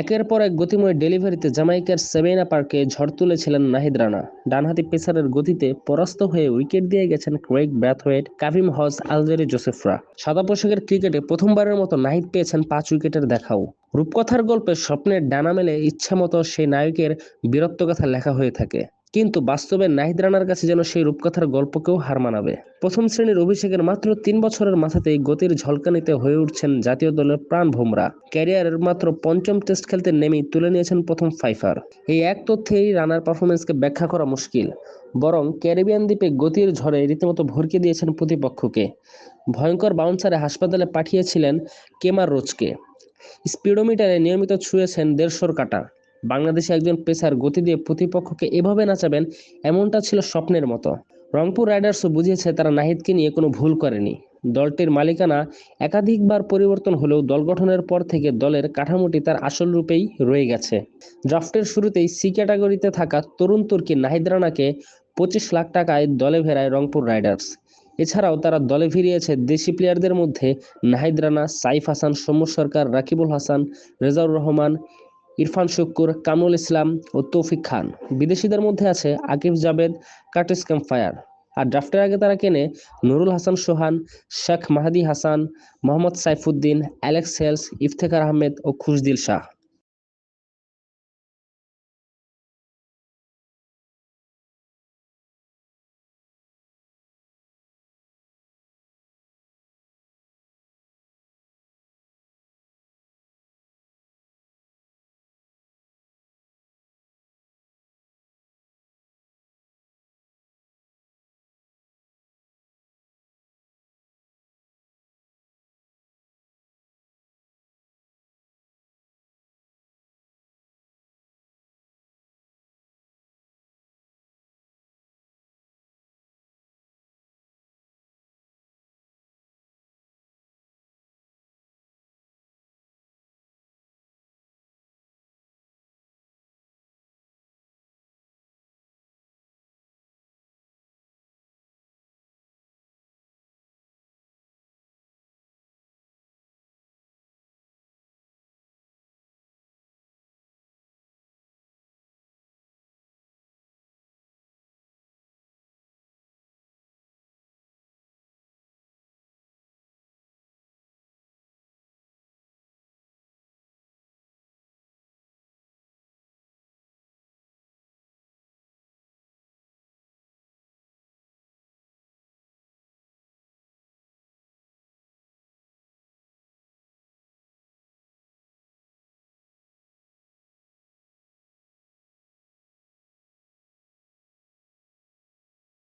একের পর এক গতিময় ডেলিভারিতে জামাইকার সেভেনা পার্কে ঝড় তুলেছিলেন নাহিদ রানা। ডানহাতি পেসারের গতিতে পরাস্ত হয়ে উইকেট দিয়ে গেছেন ক্রেগ ব্র্যাথওয়েট কাভিম হজ, আলজেরি জোসেফরা। সাদা পোশাকের ক্রিকেটে প্রথমবারের মতো নাহিদ পেয়েছেন পাঁচ উইকেটের দেখাও। রূপকথার গল্পে স্বপ্নের ডানা মেলে ইচ্ছামতো সেই নায়কের বীরত্বকথা লেখা হয়ে থাকে। কিন্তু বাস্তবে নাহিদ রানার কাছে যেন সেই রূপকথার গল্পকেও হার মানাবে। প্রথম শ্রেণির অভিষেকের মাত্র তিন বছরের মাথাতেই গতির ঝলকানিতে হয়ে উঠছেন জাতীয় দলের প্রাণ ভোমরা। ক্যারিয়ারের মাত্র পঞ্চম টেস্ট খেলতে নেমেই তুলে নিয়েছেন প্রথম ফাইফার। এই এক তথ্যেই রানার পারফরমেন্সকে ব্যাখ্যা করা মুশকিল। বরং ক্যারিবিয়ান দ্বীপে গতির ঝড়ে রীতিমতো ভরকে দিয়েছেন প্রতিপক্ষকে। ভয়ঙ্কর বাউন্সারে হাসপাতালে পাঠিয়েছিলেন কেমার রোজকে স্পিডোমিটারে নিয়মিত ছুঁয়েছেন দেড়শোর কাটা। বাংলাদেশে একজন পেসার গতি দিয়ে প্রতিপক্ষকে এভাবে নাচাবেন, এমনটা ছিল স্বপ্নের মতো। রংপুর রাইডার্সও বুঝিয়েছে তারা নাহিদকে নিয়ে কোনো ভুল করেনি। দলটির মালিকানা একাধিকবার পরিবর্তন হলেও দল গঠনের পর থেকে দলের কাঠামোটি তার আসল রূপেই রয়ে গেছে। ড্রাফটের শুরুতেই সি ক্যাটাগরিতে থাকা তরুণ তুর্কি নাহিদ রানাকে পঁচিশ লাখ টাকায় দলে ফেরায় রংপুর রাইডার্স। এছাড়াও তারা দলে ফিরিয়েছে দেশি প্লেয়ারদের মধ্যে নাহিদ রানা, সাইফ হাসান, সৌম্য সরকার, রাকিবুল হাসান, রেজাউর রহমান ইরফান শুক্কুর, কামরুল ইসলাম ও তৌফিক খান। বিদেশিদের মধ্যে আছে আকিফ জাবেদ কার্টিস ক্যাম্পফায়ার। আর ড্রাফটের আগে তারা কেনে নুরুল হাসান সোহান, শেখ মাহাদি হাসান, মোহাম্মদ সাইফুদ্দিন, অ্যালেক্স হেলস, ইফতেখার আহমেদ ও খুশদিল শাহ।